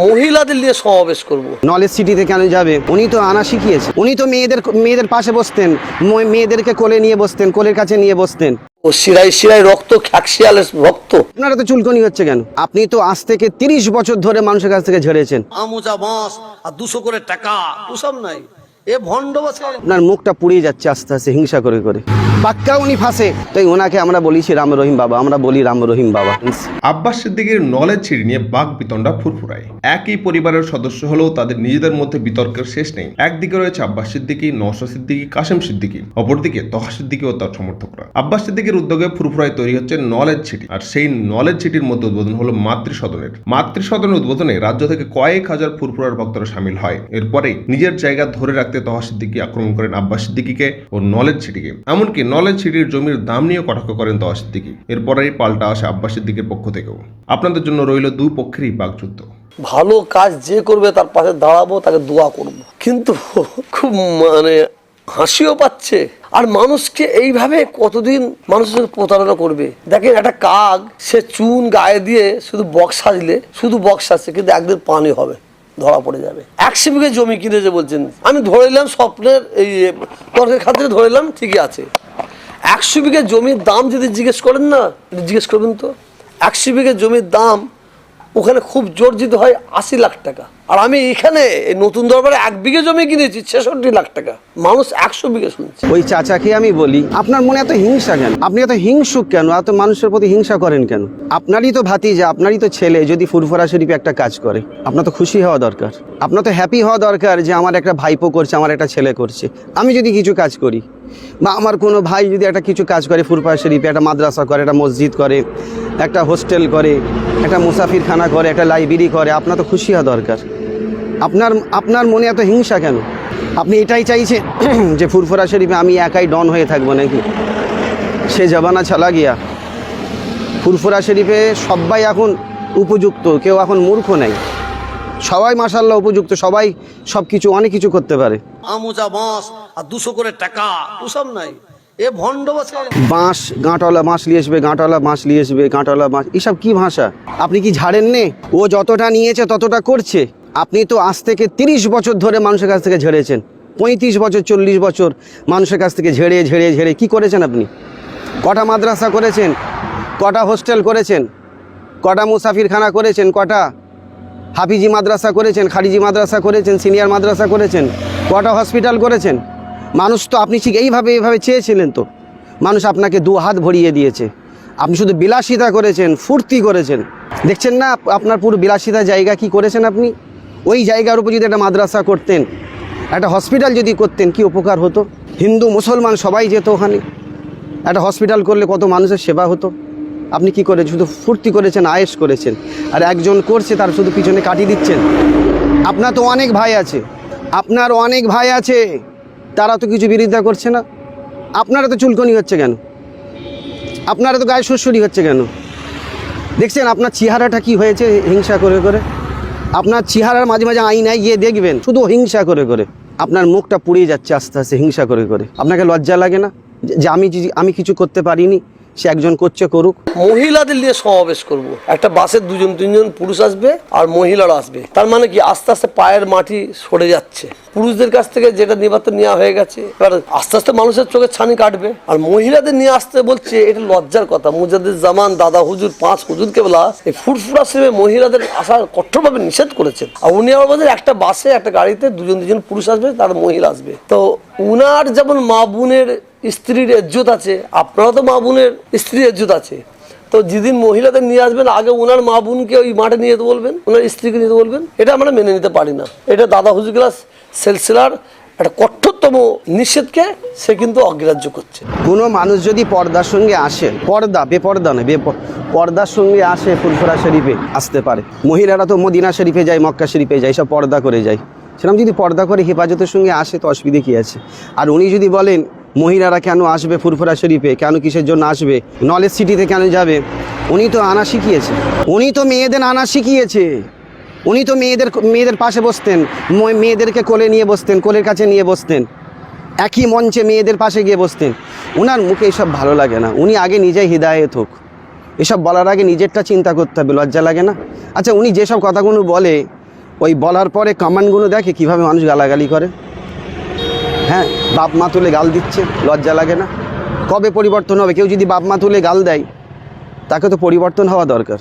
মহিলাদের নিয়ে সমাবেশ করব। নলেজ সিটিতে কেন যাবে? উনি তো আনা শিখিয়েছে। উনি তো মেয়েদের মেয়েদের পাশে বসতেন। মেয়েদেরকে কোলে নিয়ে বসতেন কোলের কাছে নিয়ে বসতেন। ও শিরায় শিরায় রক্ত রক্ত। আপনারা তো চুলকনি হচ্ছে কেন? আপনি তো আজ থেকে তিরিশ বছর ধরে মানুষের কাছ থেকে ঝেড়েছেন আমুজা আর দুশো করে টাকা। ওসব নাই। এ ভণ্ড আপনার মুখটা পুড়িয়ে যাচ্ছে আস্তে আস্তে হিংসা করে করে। পাক্কা উনি ফাঁসে। তাই ওনাকে আমরা বলেছি রাম রহিম বাবা আমরা বলি রাম রহিম বাবা। আব্বাস সিদ্দিকীর নলেজ ছিঁড়ি নিয়ে বাঘ বিতণ্ডা ফুরফুরায়। একই পরিবারের সদস্য হলেও তাদের নিজেদের মধ্যে বিতর্কের শেষ নেই। একদিকে রয়েছে আব্বাস সিদ্দিকী নওশাদ সিদ্দিকী কাশেম সিদ্দিকী। অপরদিকে তহা সিদ্দিকী ও তার সমর্থকরা। আব্বাস সিদ্দিকীর উদ্যোগে ফুরফুরায় তৈরি হচ্ছে নলেজ ছিটি আর সেই নলেজ ছিটির মধ্যে উদ্বোধন হলো মাতৃ সদনের মাতৃ সদনের উদ্বোধনে রাজ্য থেকে কয়েক হাজার ফুরফুরার ভক্তরা সামিল হয়। এরপরে নিজের জায়গা ধরে রাখতে তহা সিদ্দিকী আক্রমণ করেন আব্বাস সিদ্দিকীকে ও নলেজ ছিটিকে এমনকি নলেজ ছিটির জমির দাম নিয়েও কটাক্ষ করেন তহা সিদ্দিকী। এরপরেই পাল্টা আসে আব্বাস সিদ্দিকের পক্ষ থেকেও। আপনাদের জন্য রইল দুই পক্ষেরই বাকযুদ্ধ। ভালো কাজ যে করবে তার পাশে দাঁড়াবো, তাকে দোয়া করব। কিন্তু খুব মানে হাসিও পাচ্ছে। আর মানুষকে এইভাবে কতদিন মানুষের প্রতারণা করবে? দেখেন একটা কাক, সে চুন গায়ে দিয়ে শুধু বক্স সাজলে, শুধু বক্স সাজছে, কিন্তু একদিন পানি হবে। ধরা পড়ে যাবে। একশো বিঘে জমি কিনেছে বলছেন। আমি ধরে নিলাম স্বপ্নের এই তর্কের খাতিরে ধরে নিলাম, ঠিকই আছে। একশো বিঘে জমির দাম যদি জিজ্ঞেস করেন না জিজ্ঞেস করবেন তো? একশো বিঘে জমির দাম ওখানে খুব জর্জিত হয় আশি লাখ টাকা। আর আমি এখানে নতুন দরবারে এক বিঘে জমি কিনেছি, ছেষট্টি লাখ টাকা। মানুষ একশো বিঘে শুনছে ওই চাচাকে আমি বলি, আপনার মনে এত হিংসা কেন? আপনি এত হিংসুক কেন? এত মানুষের প্রতি হিংসা করেন কেন? আপনারই তো ভাতিজা, আপনারই তো ছেলে যদি ফুরফুরা শরীফে একটা কাজ করে, আপনার তো খুশি হওয়া দরকার। আপনার তো হ্যাপি হওয়া দরকার যে আমার একটা ভাইপো করছে, আমার একটা ছেলে করছে। আমি যদি কিছু কাজ করি বা আমার কোনো ভাই যদি একটা কিছু কাজ করে ফুরফুরা শরীফে একটা মাদ্রাসা করে, একটা মসজিদ করে, একটা হোস্টেল করে, একটা মুসাফিরখানা করে, একটা লাইব্রেরি করে, আপনার তো খুশি হওয়া দরকার। আপনার আপনার মনে এত হিংসা কেন? আপনি এটাই চাইছেন যে ফুরফুরা শরীফে আমি একাই ডন হয়ে থাকব নাকি? সে জবানা ছালা গিয়া। ফুরফুরা শরীফে সবাই এখন উপযুক্ত, কেউ এখন মূর্খ নেই। সবাই মাসাল্লাহ উপযুক্ত সবাই সব কিছু অনেক কিছু করতে পারে। আমুচা বাঁশ আর দুশো করে টাকা ওসব নাই। এ ভণ্ড বাঁশ গাঁটওয়ালা বাঁশ নিয়ে আসবে গাঁটওয়ালা বাঁশ নিয়ে আসবে গাঁটওয়ালা বাঁশ এসব কি ভাষা? আপনি কি ঝাড়েন নে ও যতটা নিয়েছে ততটা করছে। আপনি তো আজ থেকে তিরিশ বছর ধরে মানুষের কাছ থেকে ঝেড়েছেন। পঁয়ত্রিশ বছর চল্লিশ বছর মানুষের কাছ থেকে ঝেড়ে ঝেড়ে ঝেড়ে কি করেছেন আপনি? কটা মাদ্রাসা করেছেন? কটা হোস্টেল করেছেন? কটা মুসাফিরখানা করেছেন? কটা? হাফিজি মাদ্রাসা করেছেন খারিজি মাদ্রাসা করেছেন, সিনিয়র মাদ্রাসা করেছেন কটা হসপিটাল করেছেন। মানুষ তো আপনি ঠিক এইভাবে এইভাবে চেয়েছিলেন তো। মানুষ আপনাকে দু হাত ভরিয়ে দিয়েছে। আপনি শুধু বিলাসিতা করেছেন, ফুর্তি করেছেন। দেখছেন না আপনার পুরো বিলাসিতা জায়গা কি করেছেন আপনি? ওই জায়গার উপর যদি একটা মাদ্রাসা করতেন, একটা হসপিটাল যদি করতেন, কি উপকার হতো? হিন্দু, মুসলমান সবাই যেত ওখানে। একটা হসপিটাল করলে কত মানুষের সেবা হতো? আপনি কি করে শুধু ফুর্তি করেছেন আয়েস করেছেন। আর একজন করছে, তার শুধু পিছনে কাটিয়ে দিচ্ছেন। আপনার তো অনেক ভাই আছে। আপনার অনেক ভাই আছে। তারা তো কিছু বিরোধিতা করছে না। আপনারা তো চুলকনি হচ্ছে কেন? আপনারা তো গায়ে সুরসুরি হচ্ছে কেন? দেখছেন, আপনার চেহারাটা কি হয়েছে হিংসা করে করে? আপনার চেহারার মাঝে মাঝে আইনায় গিয়ে দেখবেন, শুধু হিংসা করে করে। আপনার মুখটা পুড়িয়ে যাচ্ছে আস্তে আস্তে হিংসা করে করে। আপনাকে লজ্জা লাগে না? যে আমি আমি কিছু করতে পারিনি? সে একজন করছে করুক। মহিলাদের নিয়ে সমাবেশ করব। একটা বাসে দুজন, তিনজন পুরুষ আসবে আর মহিলারা আসবে। তার মানে কি, আস্তে আস্তে পায়ের মাটি সরে যাচ্ছে। পুরুষদের কাছ থেকে যেটা নির্বাচন নেওয়া হয়ে গেছে। এবার আস্তে আস্তে মানুষের চোখে ছানি কাটবে। আর মহিলাদের নিয়ে আসতে বলছে, এটা লজ্জার কথা। মুজাদের জামান দাদা হুজুর, পাঁচ হুজুরকে বলা, এই ফুটফুটা সেবে মহিলাদের আসার কঠোরভাবে নিষেধ করেছেন আর উনি আবার বলছেন, একটা বাসে, একটা গাড়িতে দুজন দুজন পুরুষ আসবে, তার মহিলা আসবে। তো উনার যেমন মা বোনের স্ত্রীর ইজ্জত আছে আপনারা তো মা বোনের স্ত্রীর ইজ্জত আছে। তো যেদিন মহিলাদের নিয়ে আসবেন, আগে ওনার মা বোনকে ওই মাঠে নিয়ে যেতে বলবেন, ওনার স্ত্রীকে নিতে বলবেন। এটা আমরা মেনে নিতে পারি না। এটা দাদা হুজুর ক্লাস সেলসিলার একটা কঠোরতম নিষেধকে সে কিন্তু অগ্রাহ্য করছে। কোনো মানুষ যদি পর্দার সঙ্গে আসে, পর্দা, বেপর্দা নয় পর্দার সঙ্গে আসে ফুলফুরা শরীফে আসতে পারে। মহিলারা তো মদিনা শরীফে যায়, মক্কা শরীফে যায়, সব পর্দা করে যায়। সেরকম যদি পর্দা করে হেফাজতের সঙ্গে আসে, তো অসুবিধে কী আছে? আর উনি যদি বলেন মহিলারা কেন আসবে ফুরফুরা শরীফে? কেন কিসের জন্য আসবে? নলেজ সিটিতে কেন যাবে? উনি তো আনা শিখিয়েছে। উনি তো মেয়েদের আনা শিখিয়েছে। উনি তো মেয়েদের মেয়েদের পাশে বসতেন। মেয়েদেরকে কোলে নিয়ে বসতেন, কোলের কাছে নিয়ে বসতেন। একই মঞ্চে মেয়েদের পাশে গিয়ে বসতেন। ওনার মুখে এসব ভালো লাগে না। উনি আগে নিজেই হৃদায়ত হোক। এসব বলার আগে নিজেরটা চিন্তা করতে হবে, লজ্জা লাগে না? আচ্ছা উনি যেসব কথাগুলো বলে, ওই বলার পরে কমান্ডগুলো দেখে কীভাবে মানুষ গালাগালি করে? হ্যাঁ বাপ মা তুলে গাল দিচ্ছে, লজ্জা লাগে না। কবে পরিবর্তন হবে? কেউ যদি বাপ মা তুলে গাল দেয়, তাকে তো পরিবর্তন হওয়া দরকার।